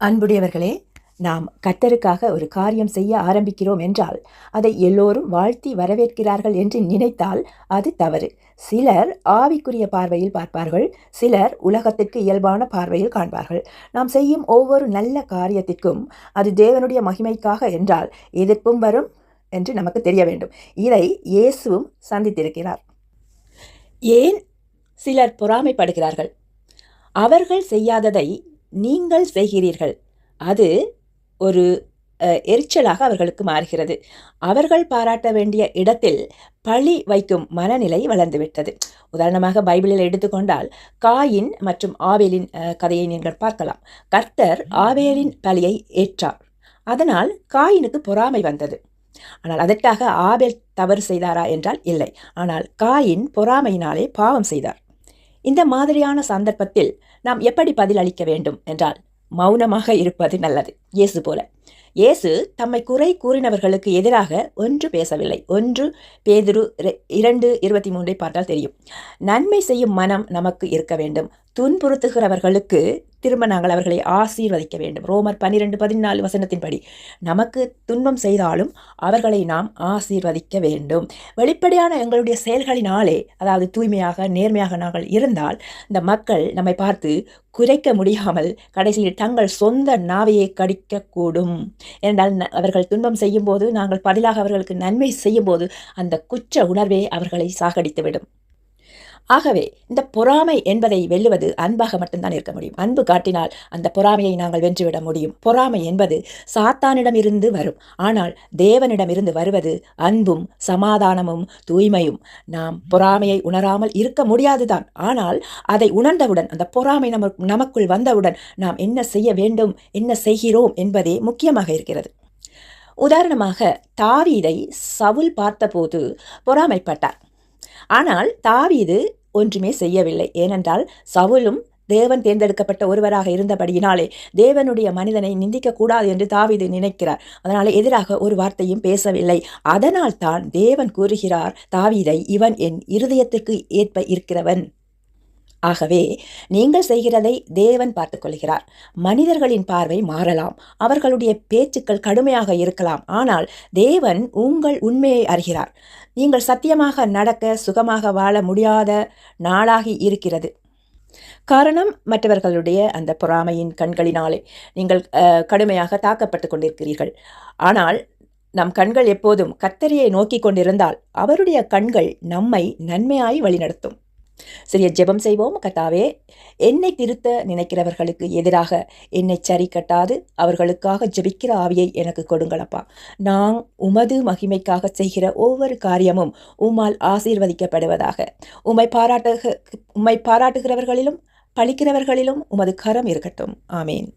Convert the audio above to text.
அன்புடையவர்களே நாம் கத்தருக்காக ஒரு காரியம் செய்ய ஆரம்பிக்கிறோம் என்றால் அதை எல்லோரும் வாழ்த்தி வரவேற்கிறார்கள் என்று நினைத்தால் அது தவறு. சிலர் ஆவிக்குரிய பார்வையில் பார்ப்பார்கள் சிலர் உலகத்திற்கு இயல்பான பார்வையில் காண்பார்கள். நாம் செய்யும் ஒவ்வொரு நல்ல காரியத்திற்கும் அது தேவனுடைய மகிமைக்காக என்றால் எதிர்ப்பும் வரும் என்று நமக்கு தெரிய வேண்டும். இதை இயேசுவும் சந்தித்திருக்கிறார். ஏன் சிலர் பொறாமைப்படுகிறார்கள்? அவர்கள் செய்யாததை நீங்கள் செய்கிறீர்கள். அது ஒரு எரிச்சலாக அவர்களுக்கு மாறுகிறது. அவர்கள் பாராட்ட வேண்டிய இடத்தில் பழி வைக்கும் மனநிலை வளர்ந்துவிட்டது. உதாரணமாக பைபிளில் எடுத்துக்கொண்டால் காயின் மற்றும் ஆவேலின் கதையை நீங்கள் பார்க்கலாம். கர்த்தர் ஆவேலின் பலியை ஏற்றார். அதனால் காயினுக்கு பொறாமை வந்தது. ஆனால் அதற்காக ஆபேல் தவறு செய்தாரா என்றால் இல்லை. ஆனால் காயின் பொறாமையினாலே பாவம் செய்தார். இந்த மாதிரியான சந்தர்ப்பத்தில் நாம் எப்படி பதில் அளிக்க வேண்டும் என்றால் மௌனமாக இருப்பது நல்லது. இயேசு போல. இயேசு தம்மை குறை கூறினவர்களுக்கு எதிராக ஒன்று பேசவில்லை. ஒன்று பேதுரு இரண்டு இருபத்தி மூன்றை பார்த்தால் தெரியும். நன்மை செய்யும் மனம் நமக்கு இருக்க வேண்டும். துன்புறுத்துகிறவர்களுக்கு திரும்ப நாங்கள் அவர்களை ஆசீர்வதிக்க வேண்டும். ரோமர் பன்னிரெண்டு பதினாலு வசனத்தின்படி நமக்கு துன்பம் செய்தாலும் அவர்களை நாம் ஆசீர்வதிக்க வேண்டும். வெளிப்படையான எங்களுடைய செயல்களினாலே அதாவது தூய்மையாக நேர்மையாக நாங்கள் இருந்தால் இந்த மக்கள் நம்மை பார்த்து குறைக்க முடியாமல் கடைசியில் தங்கள் சொந்த நாவையை கடிக்கக்கூடும். ஏனென்றால் ந- அவர்கள் துன்பம் செய்யும்போது நாங்கள் பதிலாக அவர்களுக்கு நன்மை செய்யும்போது அந்த குற்ற உணர்வே அவர்களை சாகடித்துவிடும். ஆகவே இந்த பொறாமை என்பதை வெல்லுவது அன்பாக மட்டும்தான் இருக்க முடியும். அன்பு காட்டினால் அந்த பொறாமையை நாங்கள் வென்றுவிட முடியும். பொறாமை என்பது சாத்தானிடமிருந்து வரும். ஆனால் தேவனிடமிருந்து வருவது அன்பும் சமாதானமும் தூய்மையும். நாம் பொறாமையை உணராமல் இருக்க முடியாதுதான். ஆனால் அதை உணர்ந்தவுடன் அந்த பொறாமை நமக்கு நமக்குள் வந்தவுடன் நாம் என்ன செய்ய வேண்டும் என்ன செய்கிறோம் என்பதே முக்கியமாக இருக்கிறது. உதாரணமாக தாவீதை சவுல் பார்த்தபோது பொறாமைப்பட்டார். ஆனால் தாவீது ஒன்றுமே செய்யவில்லை. ஏனென்றால் சவுலும் தேவன் தேர்ந்தெடுக்கப்பட்ட ஒருவராக இருந்தபடியினாலே தேவனுடைய மனிதனை நிந்திக்க கூடாது என்று தாவீது நினைக்கிறார். அதனால் எதிராக ஒரு வார்த்தையும் பேசவில்லை. அதனால் தான் தேவன் கூறுகிறார் தாவீதை இவன் என் இருதயத்திற்கு ஏற்ப இருக்கிறவன். ஆகவே நீங்கள் செய்கிறதை தேவன் பார்த்து கொள்கிறார் மனிதர்களின் பார்வை மாறலாம். அவர்களுடைய பேச்சுக்கள் கடுமையாக இருக்கலாம். ஆனால் தேவன் உங்கள் உண்மையை அறிகிறார். நீங்கள் சத்தியமாக நடக்க சுகமாக வாழ முடியாத நாளாகி இருக்கிறது. காரணம் மற்றவர்களுடைய அந்த பொறாமையின் கண்களினாலே நீங்கள் கடுமையாக தாக்கப்பட்டு கொண்டிருக்கிறீர்கள். ஆனால் நம் கண்கள் எப்போதும் கத்தரியை நோக்கி கொண்டிருந்தால் அவருடைய கண்கள் நம்மை நன்மையாய் வழிநடத்தும். சிறிய ஜெபம் செய்வோம் கத்தாவே என்னை திருத்த நினைக்கிறவர்களுக்கு எதிராக என்னை சரி கட்டாது அவர்களுக்காக ஜெபிக்கிற ஆவியை எனக்கு கொடுங்களப்பா நான் உமது மகிமைக்காக செய்கிற ஒவ்வொரு காரியமும் உம்மால் ஆசீர்வதிக்கப்படுவதாக. உம்மை பாராட்டு உம்மை பாராட்டுகிறவர்களிலும் பழிக்கிறவர்களிலும் உமது கரம் இருக்கட்டும். ஆமேன்.